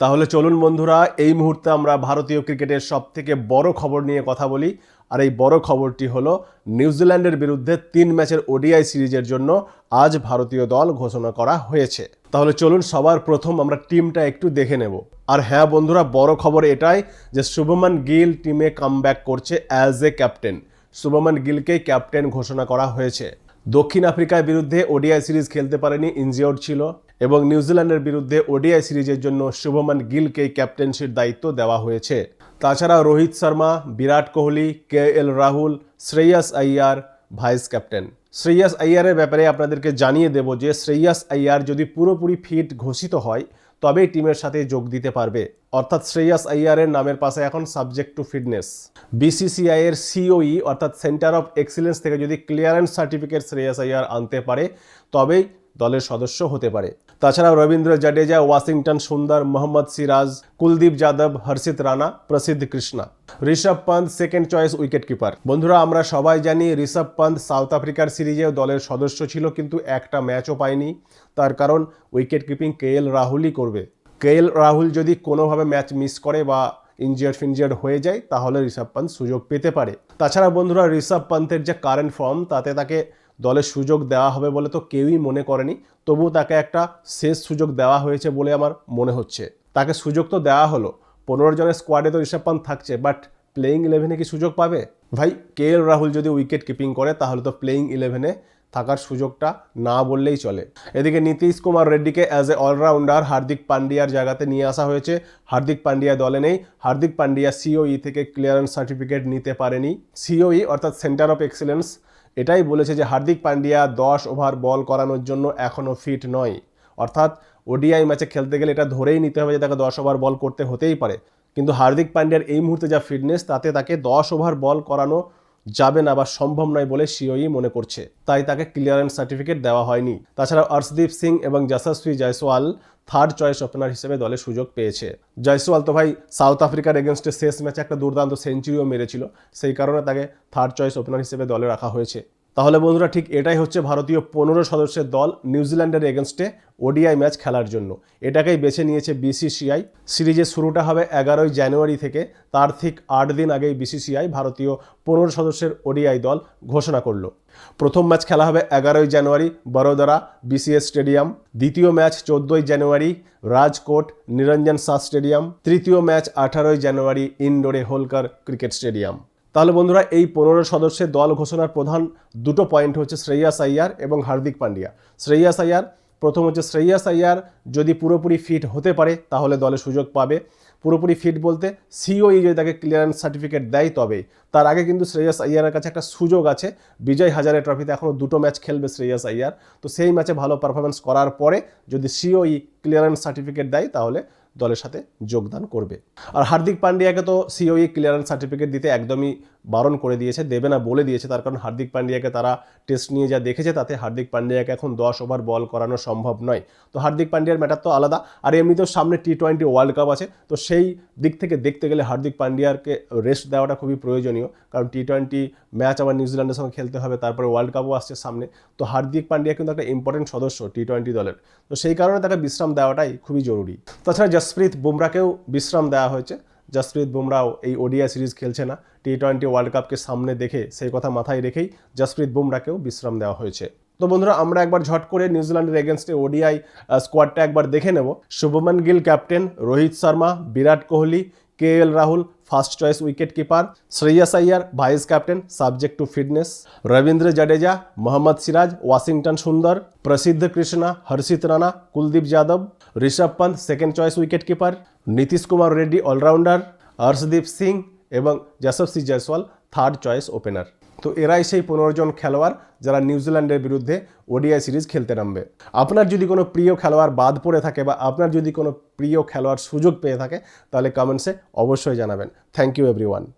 তাহলে চলুন বন্ধুরা, এই মুহূর্তে আমরা ভারতীয় ক্রিকেটের সব থেকে বড় খবর নিয়ে কথা বলি। আর এই বড় খবরটি হলো, নিউজিল্যান্ডের বিরুদ্ধে তিন ম্যাচের ওডিআই সিরিজের জন্য আজ ভারতীয় দল ঘোষণা করা হয়েছে। তাহলে চলুন, সবার প্রথম আমরা টিমটা একটু দেখে নেব। আর হ্যাঁ বন্ধুরা, বড় খবর এটাই যে শুভমান গিল টিমে কামব্যাক করছে অ্যাজ এ ক্যাপ্টেন। শুভমান গিলকেই ক্যাপ্টেন ঘোষণা করা হয়েছে। দক্ষিণ আফ্রিকার বিরুদ্ধে ওডিআই সিরিজ খেলতে পারেনি, ইনজিওর্ড ছিল। এবং নিউজিল্যান্ডের বিরুদ্ধে ওডিআই সিরিজের জন্য শুভমান গিলকেই ক্যাপ্টেনশির দায়িত্ব দেওয়া হয়েছে। তাছাড়া Rohit Sharma, Virat Kohli K L Rahul, Shreyas Iyer vice captain. Shreyas আইয়ারের ব্যাপারে আপনাদেরকে জানিয়ে দেব যে, শ্রেয়াস আইয়ার যদি পুরোপুরি ফিট ঘোষিত হয়, তবেই টিমের সাথে যোগ দিতে পারবে। অর্থাৎ শ্রেয়াস আইয়ারের নামের পাশে এখন সাবজেক্ট টু ফিটনেস। বিসিসিআই এর সিওই, অর্থাৎ সেন্টার অফ এক্সিলেন্স থেকে যদি ক্লিয়ারেন্স সার্টিফিকেট শ্রেয়াস আইয়ার আনতে পারে, তবেই দলের সদস্য হতে পারে। তাছাড়া রবীন্দ্র জাডেজা, ওয়াশিংটন সুন্দর, Mohammad Siraj, Kuldeep Yadav, Harshit Rana, Prasidh Krishna. Rishabh Pant second choice wicket keeper বন্ধুরা, আমরা সবাই জানি ঋষভ পন্থ সাউথ আফ্রিকার সিরিজেও দলের সদস্য ছিল, কিন্তু একটা ম্যাচও পায়নি। তার কারণ উইকেট কিপিং কে এল রাহুলই করবে। কে এল রাহুল যদি কোনোভাবে ম্যাচ মিস করে বা ইনজিয়ার্ড ফিনজিয়ার্ড হয়ে যায়, তাহলে ঋষভ পন্থ সুযোগ পেতে পারে। তাছাড়া বন্ধুরা, ঋষভ পন্থের যে কারেন্ট ফর্ম তাতে তাকে দলের সুযোগ দেওয়া হবে বলে তো কেউই মনে করেনি। তবু তাকে একটা শেষ সুযোগ দেওয়া হয়েছে বলে আমার মনে হচ্ছে। তাকে সুযোগ তো দেওয়া হলো। পনেরো জনের স্কোয়াডে তো ঋষভ পান্ত থাকছে বাট প্লেয়িং ইলেভেনে কি সুযোগ পাবে? ভাই, কে এল রাহুল যদি উইকেট কিপিং করে, তাহলে তো প্লেয়িং ইলেভেনে থাকার সুযোগটা না বললেই চলে। এদিকে নীতিশ কুমার রেড্ডিকে অ্যাজ এ অলরাউন্ডার হার্দিক পান্ডিয়ার জায়গাতে নিয়ে আসা হয়েছে। হার্দিক পান্ডিয়া দলে নেই। হার্দিক পান্ডিয়া সিওই থেকে ক্লিয়ারেন্স সার্টিফিকেট নিতে পারেনি। সিওই অর্থাৎ সেন্টার অফ এক্সিলেন্স এটাই বলেছে যে হার্দিক পান্ডিয়া দশ ওভার বল করানোর জন্য এখনও ফিট নয়। অর্থাৎ ওডিআই ম্যাচে খেলতে গেলে এটা ধরেই নিতে হবে যে তাকে দশ ওভার বল করতে হতেই পারে। কিন্তু হার্দিক পান্ডিয়ার এই মুহূর্তে যা ফিটনেস তাতে তাকে দশ ওভার বল করানো যাবে না বা সম্ভব নয় বলে সিওই মনে করছে। তাই তাকে ক্লিয়ারেন্স সার্টিফিকেট দেওয়া হয়নি। তাছাড়া অর্শদীপ সিং এবং Yashasvi Jaiswal third choice opener হিসেবে দলে সুযোগ পেয়েছে। জয়সওয়াল তো ভাই সাউথ আফ্রিকার এগেনস্টে শেষ ম্যাচে একটা দুর্দান্ত সেঞ্চুরিও মেরেছিল। সেই কারণে তাকে থার্ড চয়েস ওপেনার হিসেবে দলে রাখা হয়েছে। তাহলে বন্ধুরা ঠিক এটাই হচ্ছে ভারতীয় পনেরো সদস্যের দল নিউজিল্যান্ডের এগেনস্টে ওডিআই ম্যাচ খেলার জন্য। এটাকেই বেছে নিয়েছে বিসিসিআই। সিরিজের শুরুটা হবে এগারোই জানুয়ারি থেকে, তার ঠিক আট দিন আগেই বিসিসিআই ভারতীয় পনেরো সদস্যের ওডিআই দল ঘোষণা করল। প্রথম ম্যাচ খেলা হবে এগারোই জানুয়ারি বড়োদরা বিসিএস স্টেডিয়াম। দ্বিতীয় ম্যাচ চোদ্দোই জানুয়ারি রাজকোট নিরঞ্জন শাহ স্টেডিয়াম। তৃতীয় ম্যাচ আঠারোই জানুয়ারি ইন্ডোরে হোলকার ক্রিকেট স্টেডিয়াম। তাহলে বন্ধুরা, এই পনেরো সদস্যের দল ঘোষণার প্রধান দুটো পয়েন্ট হচ্ছে শ্রেয়াস আইয়ার এবং হার্দিক পান্ডিয়া। শ্রেয়াস আইয়ার প্রথম হচ্ছে শ্রেয়াস আইয়ার যদি পুরোপুরি ফিট হতে পারে, তাহলে দলে সুযোগ পাবে। পুরোপুরি ফিট বলতে সিওই যদি তাকে ক্লিয়ারেন্স সার্টিফিকেট দেয় তবে। তার আগে কিন্তু শ্রেয়াস আইয়ারের কাছে একটা সুযোগ আছে। বিজয় হাজারে ট্রফিতে এখনও দুটো ম্যাচ খেলবে শ্রেয়াস আইয়ার তো সেই ম্যাচে ভালো পারফরমেন্স করার পরে যদি সিওই ক্লিয়ারেন্স সার্টিফিকেট দেয়, তাহলে দলের সাথে যোগদান করবে। আর হার্দিক পান্ডিয়াকে তো সিওই ক্লিয়ারেন্স সার্টিফিকেট দিতে একদমই বারণ করে দিয়েছে, দেবে না বলে দিয়েছে। তার কারণ হার্দিক পান্ডিয়াকে তারা টেস্ট নিয়ে যা দেখেছে, তাতে হার্দিক পান্ডিয়াকে এখন দশ ওভার বল করানো সম্ভব নয়। তো হার্দিক পান্ডিয়ার ম্যাটার তো আলাদা। আর এমনিতেও সামনে টি টোয়েন্টি ওয়ার্ল্ড কাপ আছে, তো সেই দিক থেকে দেখতে গেলে হার্দিক পান্ডিয়ারকে রেস্ট দেওয়াটা খুবই প্রয়োজনীয়। কারণ টি টোয়েন্টি ম্যাচ আবার নিউজিল্যান্ডের সঙ্গে খেলতে হবে, তারপরে ওয়ার্ল্ড কাপও আসছে সামনে। তো হার্দিক পান্ডিয়া কিন্তু একটা ইম্পর্টেন্ট সদস্য টি টোয়েন্টি দলের। তো সেই কারণে তাকে বিশ্রাম দেওয়াটাই খুবই জরুরি। তাছাড়া জসপ্রীত বুমরাকেও বিশ্রাম দেওয়া হয়েছে। জসপ্রীত বুমরাও এই ওডিআই সিরিজ খেলছে না। টি টোয়েন্টি ওয়ার্ল্ড কাপকে সামনে দেখে সেই কথা মাথায় রেখেই জসপ্রীত বুমরাকেও বিশ্রাম দেওয়া হয়েছে। তো বন্ধুরা, আমরা একবার ঝট করে নিউজিল্যান্ডের এগেনস্টে ওডিআই স্কোয়াডটা একবার দেখে নেব। Shubman Gill captain Rohit Sharma, Virat Kohli, K L Rahul first choice wicket keeper Shreyas Iyer vice captain subject to fitness Ravindra Jadeja, Mohammed Siraj, Washington Sundar, Prasidh Krishna, Harshit Rana, Kuldeep Yadav, Rishabh Pant second choice wicket keeper Nitish Kumar Reddy allrounder Harshdeep Singh এবং Yashasvi Jaiswal third choice opener তো এরাই সেই পনেরো জন খেলোয়াড় যারা নিউজিল্যান্ডের বিরুদ্ধে ODI series খেলতে নামবে। আপনার যদি কোনো প্রিয় খেলোয়াড় বাদ পড়ে থাকে বা আপনার যদি কোনো প্রিয় খেলোয়াড় সুযোগ পেয়ে থাকে, তাহলে কমেন্টসে অবশ্যই জানাবেন। Thank you everyone